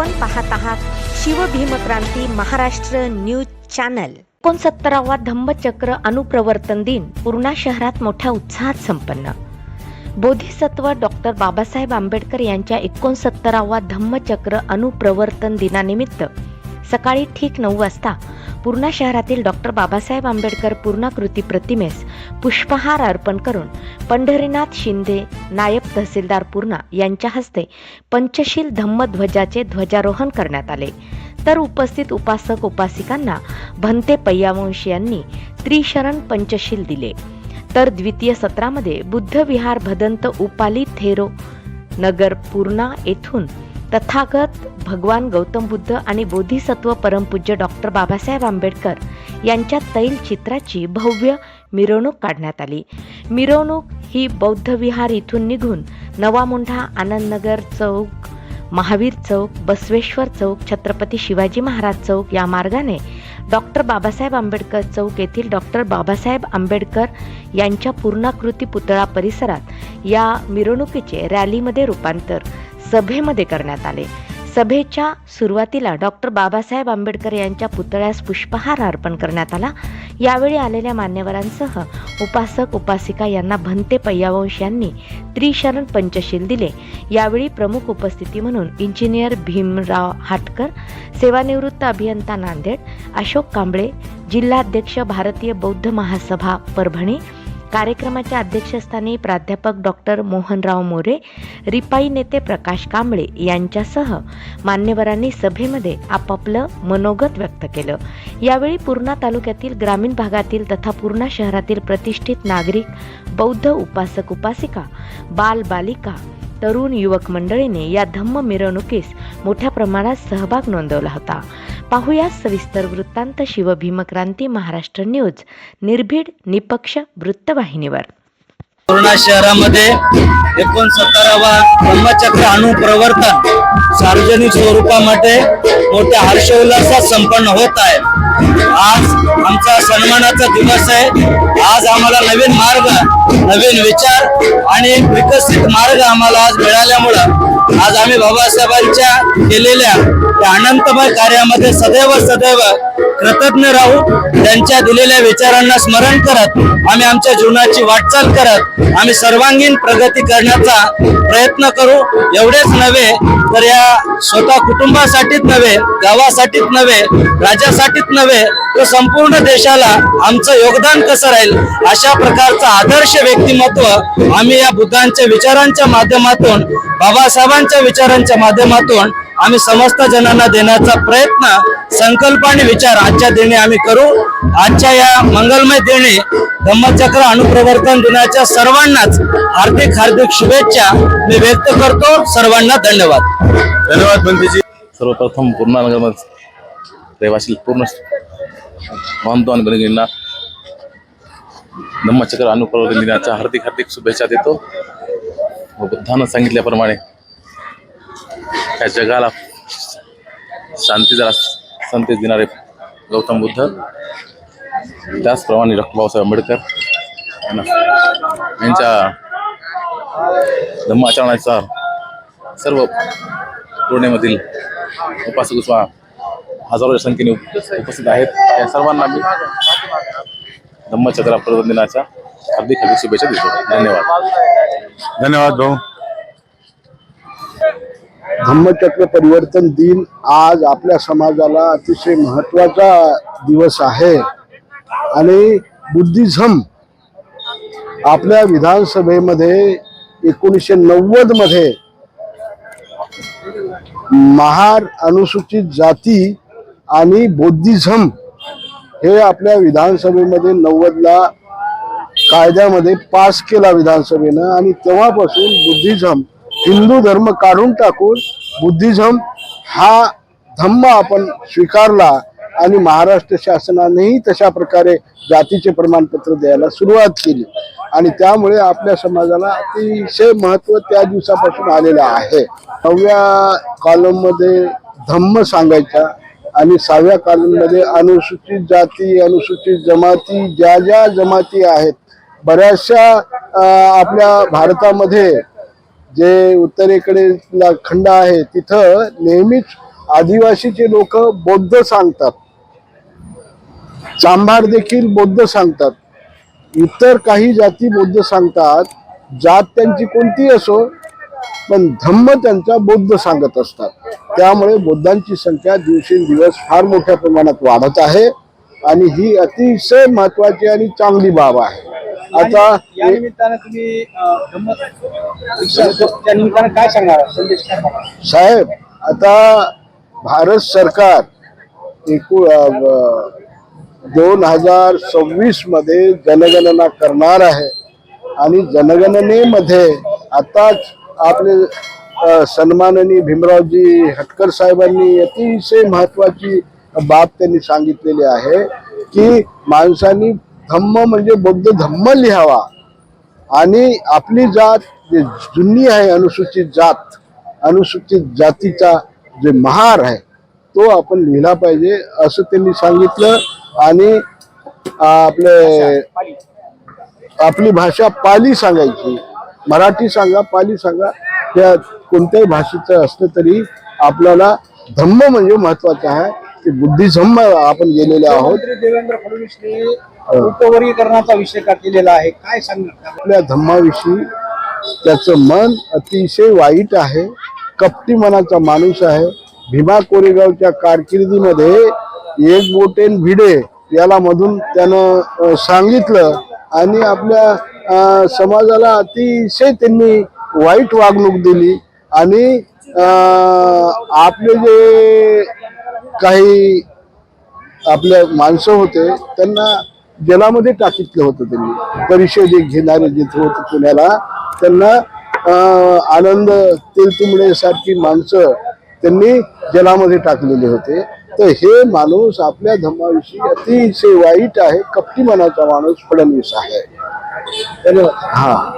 आपण पाहत आहात शिवभीमक्रांती महाराष्ट्र न्यूज चॅनल. एकोणसत्तरावा धम्मचक्र अनुप्रवर्तन दिन पूर्णा शहरात मोठ्या उत्साहात संपन्न. बोधिसत्व डॉक्टर बाबासाहेब आंबेडकर यांच्या एकोणसत्तरावा धम्मचक्र अनुप्रवर्तन दिनानिमित्त सकाळी ठीक नऊ वाजता पूर्णा शहरातील डॉक्टर बाबासाहेब आंबेडकर पूर्णाकृती प्रतिमेस पुष्पहार अर्पण करून पंढरीनाथ शिंदे नायब तहसीलदार पूर्णा यांच्या हस्ते पंचशील धम्मध्वजाचे ध्वजारोहण करण्यात आले. तर उपस्थित उपासक उपासिकांना भंते पय्यावंशी यांनी त्रिशरण पंचशील दिले. तर द्वितीय सत्रामध्ये बुद्ध विहार भदंत उपाली थेरो नगर पूर्णा येथून तथागत भगवान गौतम बुद्ध आणि बोधिसत्व परमपूज्य डॉक्टर बाबासाहेब आंबेडकर यांच्या तैल चित्राची भव्य मिरवणूक काढण्यात आली. मिरवणूक ही बौद्ध विहार इथून निघून नवामुंढा आनंदनगर चौक महावीर चौक बसवेश्वर चौक छत्रपती शिवाजी महाराज चौक या मार्गाने डॉक्टर बाबासाहेब आंबेडकर चौक येथील डॉक्टर बाबासाहेब आंबेडकर यांच्या पूर्णाकृती पुतळा परिसरात या मिरवणुकीचे रॅलीमध्ये रूपांतर सभेमध्ये करण्यात आले. सभेच्या सुरुवातीला डॉक्टर बाबासाहेब आंबेडकर यांच्या पुतळ्यास पुष्पहार अर्पण करण्यात आला. यावेळी आलेल्या मान्यवरांसह उपासक उपासिका यांना भंते पय्यावंश यांनी त्रिशरण पंचशील दिले. यावेळी प्रमुख उपस्थिती म्हणून इंजिनियर भीमराव हाटकर सेवानिवृत्त अभियंता नांदेड अशोक कांबळे जिल्हाध्यक्ष भारतीय बौद्ध महासभा परभणी कार्यक्रमाच्या अध्यक्षस्थानी प्राध्यापक डॉक्टर मोहनराव मोरे रिपाई नेते प्रकाश कांबळे यांच्यासह मान्यवरांनी सभेमध्ये आपापलं मनोगत व्यक्त केलं. यावेळी पूर्णा तालुक्यातील ग्रामीण भागातील तथा पूर्णा शहरातील प्रतिष्ठित नागरिक बौद्ध उपासक उपासिका बाल बालिका तरुण युवक मंडळीने या धम्म मिरवणुकीस मोठ्या प्रमाणात सहभाग नोंदवला होता. पाहूया सविस्तर वृत्तांत शिवभीमक्रांती महाराष्ट्र न्यूज. निर्भीड निपक्ष वृत्तवाहिनीवर. पूर्णा शहरामध्ये एकोणसत्तरावा ब्रह्मचक्र अनुप्रवर्तन सार्वजनिक स्वरूपामध्ये मोठ्या हर्षोल्लासात संपन्न होत आहे. आज आमचा सन्मानाचा दिवस आहे. आज आम्हाला नवीन मार्ग नवीन विचार आणि विकसित मार्ग आम्हाला आज मिळाल्यामुळं आज आम्ही बाबासाहेबांच्या केलेल्या त्या अनंतमय कार्यामध्ये सदैव सदैव कृतज्ञ राहू. त्यांच्या दिलेल्या विचारांना स्मरण करत आम्ही आमच्या जीवनाची वाटचाल करत आम्ही सर्वांगीण प्रगती करण्याचा प्रयत्न करू. एवढेच नव्हे तर या स्वतः कुटुंबासाठीच नव्हे गावासाठीच नव्हे राज्यासाठीच नव्हे तर संपूर्ण देशाला आमचं योगदान कसं राहील? अशा प्रकारचं आदर्श व्यक्तिमत्व आम्ही या बुद्धांच्या विचारांच्या माध्यमातून बाबासाहेबांच्या विचारांच्या माध्यमातून आम्ही समस्त जणांना देण्याचा प्रयत्न संकल्प आणि विचार आजच्या दिनी आम्ही करू. आजच्या या मंगलमय दिनी धम्मचक्र अनुप्रवर्तन दिनाच्या सर्वांनाच हार्दिक हार्दिक शुभेच्छा मी व्यक्त करतो. सर्वांना धन्यवाद. धन्यवाद बंदीजी सर्वप्रथम पूर्णा रहिवासी पूर्ण महंतो आणि बहिणींना धम्मचक्र अनुप्रवर्तन दिनाच्या हार्दिक हार्दिक शुभेच्छा देतो. व बुद्धानं सांगितल्याप्रमाणे या जगाला शांती जरा संदेश देणारे गौतम बुद्ध. त्याचप्रमाणे डॉक्टर बाबासाहेब आंबेडकर यांना यांच्या धम्माचरणाचा सर्व पूर्णेमधील उपासक उस्मा हजारोच्या संख्येने उपस्थित आहेत. त्या सर्वांना मी धम्मचक्र प्रबोधन दिनाच्या हार्दिक हार्दिक शुभेच्छा देतो. धन्यवाद. धन्यवाद भाऊ. धम्मचक्र परिवर्तन दिन आज आपल्या समाजाला अतिशय महत्त्वाचा दिवस आहे. आणि बुद्धिझम आपल्या विधानसभेमध्ये एकोणीसशे नव्वदमध्ये महार अनुसूचित जाती आणि बौद्धिझम हे आपल्या विधानसभेमध्ये नव्वदला कायद्यामध्ये पास केला विधानसभेनं आणि तेव्हापासून बुद्धिझम हिंदू धर्म काढून टाकून बुद्धिझम हा धम्म आपण स्वीकारला आणि महाराष्ट्र शासनानेही तशा प्रकारे जातीचे प्रमाणपत्र द्यायला सुरुवात केली. आणि त्यामुळे आपल्या समाजाला अतिशय महत्त्व त्या दिवसापासून आलेलं आहे. नवव्या कॉलममध्ये धम्म सांगायचा आणि सहाव्या कॉलममध्ये अनुसूचित जाती अनुसूचित जमाती ज्या ज्या जमाती आहेत बऱ्याचशा आपल्या भारतामध्ये जे उत्तरेकडे खंड आहे तिथं नेहमीच आदिवासीचे लोक बौद्ध सांगतात. चांभार देखील बौद्ध सांगतात. इतर काही जाती बौद्ध सांगतात जात त्यांची कोणती असो पण धम्म त्यांचा बौद्ध सांगत असतात. त्यामुळे बौद्धांची संख्या दिवसेंदिवस फार मोठ्या प्रमाणात वाढत आहे आणि ही अतिशय महत्वाची आणि चांगली बाब आहे. आता या निमित्तानं तुम्ही त्या निमित्तानं काय सांगणार संदेश काय सांगणार? साहेब आता भारत सरकार एकू दोन हजार सव्वीसमध्ये जनगणना करणार आहे आणि जनगणनेमध्ये आताच आपले सन्माननीय भीमरावजी हटकर साहेबांनी अतिशय महत्वाची बाब त्यांनी सांगितलेली आहे की माणसांनी धम्म म्हणजे बौद्ध धम्म लिहावा. आणि आपली जात जे जुनी आहे अनुसूचित जात अनुसूचित जातीचा जे महार आहे तो आपण लिहिला पाहिजे असं त्यांनी सांगितलं. आणि आपले आपली भाषा पाली सांगायची. मराठी सांगा पाली सांगा त्या कोणत्याही भाषेचं असलं तरी आपल्याला धम्म म्हणजे महत्वाचं आहे. ते बुद्धिझम्म आपण गेलेले आहोत. देवेंद्र फडणवीसने उपवर्गीकरणाचा विषय का केलेला आहे? काय सांगणार? आपल्या धम्माविषयी त्याचं मन अतिशय वाईट आहे कपटी मनाचा माणूस आहे. भीमा कोरेगावच्या कारकिर्दीमध्ये एक बोटेन भिडे याला मधून त्यानं सांगितलं आणि आपल्या समाजाला अतिशय त्यांनी वाईट वागणूक दिली आणि आपले जे काही आपल्या माणसं होते त्यांना जलामध्ये टाकितलं होतं त्यांनी. परिषद एक घेणारे जिथे होते पुण्याला. त्यांना आनंद तेलतुंबडे सारखी माणसं त्यांनी जलामध्ये टाकलेले होते. तर हे माणूस आपल्या धर्माविषयी अतिशय वाईट आहे कपटी मनाचा माणूस फडणवीस आहे. हा.